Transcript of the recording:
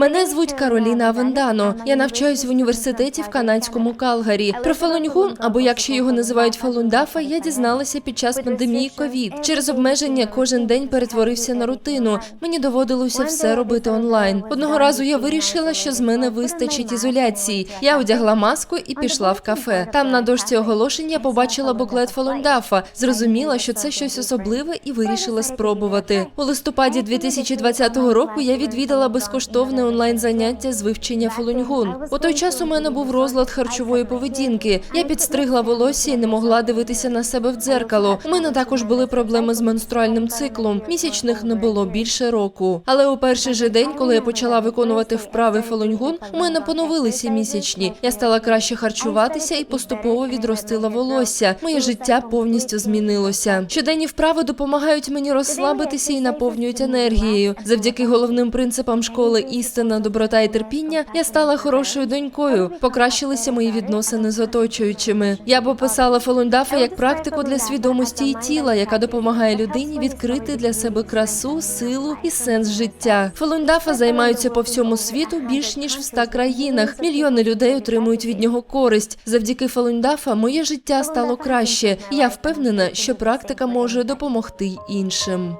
Мене звуть Кароліна Авендано. Я навчаюсь в університеті в канадському Калгарі. Про Фалуньгун, або як ще його називають Фалундафа, я дізналася під час пандемії ковід. Через обмеження кожен день перетворився на рутину. Мені доводилося все робити онлайн. Одного разу я вирішила, що з мене вистачить ізоляції. Я одягла маску і пішла в кафе. Там на дошці оголошень я побачила буклет Фалундафа. Зрозуміла, що це щось особливе, і вирішила спробувати. У листопаді 2020 року я відвідала безкоштовне онлайн заняття з вивчення фалуньгун. У той час у мене був розлад харчової поведінки. Я підстригла волосся і не могла дивитися на себе в дзеркало. У мене також були проблеми з менструальним циклом. Місячних не було більше року. Але у перший же день, коли я почала виконувати вправи фалуньгун, у мене поновилися місячні. Я стала краще харчуватися і поступово відростила волосся. Моє життя повністю змінилося. Щоденні вправи допомагають мені розслабитися і наповнюють енергією. Завдяки головним принципам школи істина, доброта і терпіння я стала хорошою донькою. Покращилися мої відносини з оточуючими. Я б описала Фалундафа як практику для свідомості і тіла, яка допомагає людині відкрити для себе красу, силу і сенс життя. Фалундафа займаються по всьому світу більш ніж в ста країнах. Мільйони людей отримують від нього користь. Завдяки Фалундафа моє життя стало краще. Я впевнена, що практика може допомогти іншим.